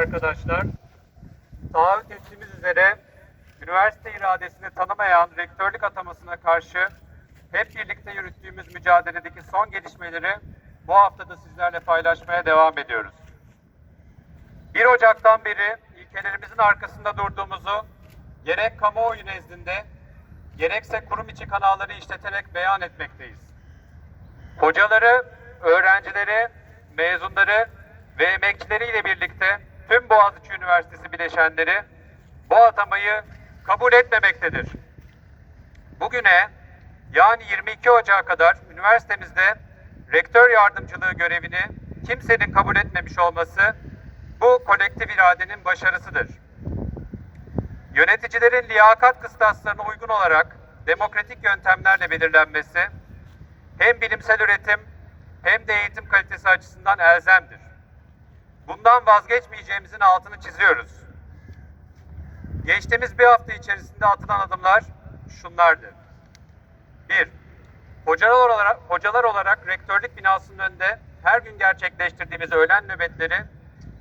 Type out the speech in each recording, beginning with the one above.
arkadaşlar. Taahhüt ettiğimiz üzere üniversite iradesini tanımayan rektörlük atamasına karşı hep birlikte yürüttüğümüz mücadeledeki son gelişmeleri bu hafta da sizlerle paylaşmaya devam ediyoruz. 1 Ocak'tan beri ilkelerimizin arkasında durduğumuzu gerek kamuoyu nezdinde gerekse kurum içi kanalları işleterek beyan etmekteyiz. Hocaları, öğrencileri, mezunları ve emekçileriyle birlikte tüm Boğaziçi Üniversitesi bileşenleri bu atamayı kabul etmemektedir. Bugüne yani 22 Ocağı kadar üniversitemizde rektör yardımcılığı görevini kimsenin kabul etmemiş olması bu kolektif iradenin başarısıdır. Yöneticilerin liyakat kıstaslarına uygun olarak demokratik yöntemlerle belirlenmesi hem bilimsel üretim hem de eğitim kalitesi açısından elzemdir. Bundan vazgeçmeyeceğimizin altını çiziyoruz. Geçtiğimiz bir hafta içerisinde atılan adımlar şunlardı. 1. Hocalar olarak, hocalar olarak rektörlük binasının önünde her gün gerçekleştirdiğimiz öğlen nöbetleri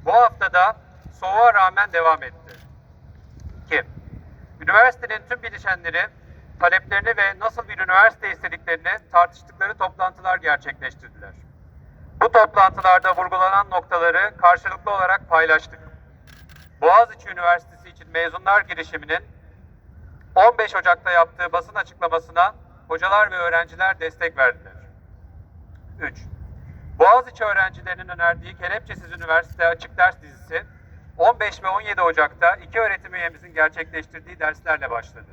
bu haftada soğuğa rağmen devam etti. 2. Üniversitenin tüm bileşenleri taleplerini ve nasıl bir üniversite istediklerini tartıştıkları toplantılar gerçekleştirdiler. Toplantılarda vurgulanan noktaları karşılıklı olarak paylaştık. Boğaziçi Üniversitesi için mezunlar girişiminin 15 Ocak'ta yaptığı basın açıklamasına hocalar ve öğrenciler destek verdiler. 3. Boğaziçi öğrencilerinin önerdiği Kelepçesiz Üniversite Açık Ders dizisi 15 ve 17 Ocak'ta iki öğretim üyemizin gerçekleştirdiği derslerle başladı.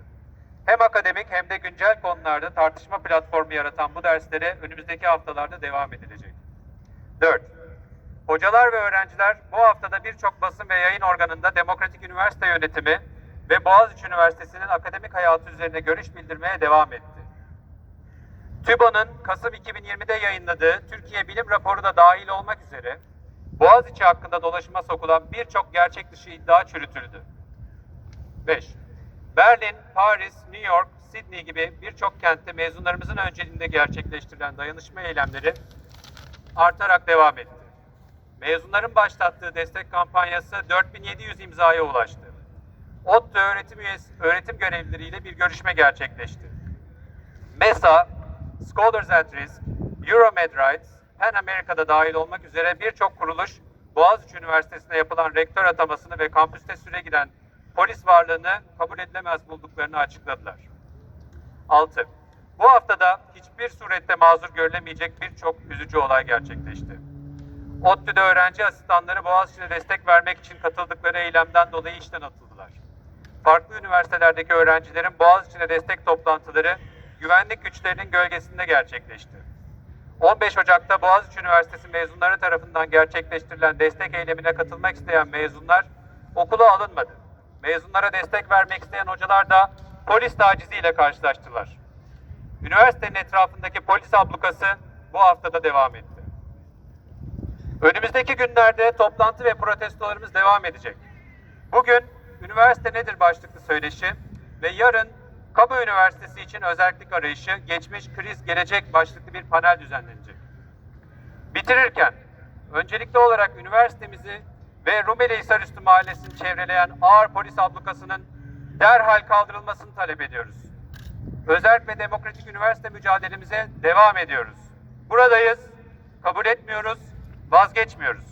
Hem akademik hem de güncel konularda tartışma platformu yaratan bu derslere önümüzdeki haftalarda devam edilecek. 4. Hocalar ve öğrenciler bu haftada birçok basın ve yayın organında Demokratik Üniversite Yönetimi ve Boğaziçi Üniversitesi'nin akademik hayatı üzerine görüş bildirmeye devam etti. TÜBA'nın Kasım 2020'de yayınladığı Türkiye Bilim Raporu da dahil olmak üzere Boğaziçi hakkında dolaşıma sokulan birçok gerçek dışı iddia çürütüldü. 5. Berlin, Paris, New York, Sydney gibi birçok kentte mezunlarımızın önceliğinde gerçekleştirilen dayanışma eylemleri artarak devam etti. Mezunların başlattığı destek kampanyası 4700 imzaya ulaştı. ODTÜ öğretim üyesi, öğretim görevlileriyle bir görüşme gerçekleşti. MESA, Scholars at Risk, Euromed Rights, Pan Amerika'da dahil olmak üzere birçok kuruluş Boğaziçi Üniversitesi'ne yapılan rektör atamasını ve kampüste süre giden polis varlığını kabul edilemez bulduklarını açıkladılar. 6. Bu haftada hiçbir surette mazur görülemeyecek birçok üzücü olay gerçekleşti. ODTÜ'de öğrenci asistanları Boğaziçi'ne destek vermek için katıldıkları eylemden dolayı işten atıldılar. Farklı üniversitelerdeki öğrencilerin Boğaziçi'ne destek toplantıları güvenlik güçlerinin gölgesinde gerçekleşti. 15 Ocak'ta Boğaziçi Üniversitesi mezunları tarafından gerçekleştirilen destek eylemine katılmak isteyen mezunlar okula alınmadı. Mezunlara destek vermek isteyen hocalar da polis taciziyle karşılaştılar. Üniversitenin etrafındaki polis ablukası bu haftada devam etti. Önümüzdeki günlerde toplantı ve protestolarımız devam edecek. Bugün üniversite nedir başlıklı söyleşi ve yarın Kamu Üniversitesi için özellik arayışı, geçmiş, kriz, gelecek başlıklı bir panel düzenlenecek. Bitirirken öncelikli olarak üniversitemizi ve Rumeli Hisarüstü Mahallesi'ni çevreleyen ağır polis ablukasının derhal kaldırılmasını talep ediyoruz. Özerk ve demokratik üniversite mücadelemize devam ediyoruz. Buradayız, kabul etmiyoruz, vazgeçmiyoruz.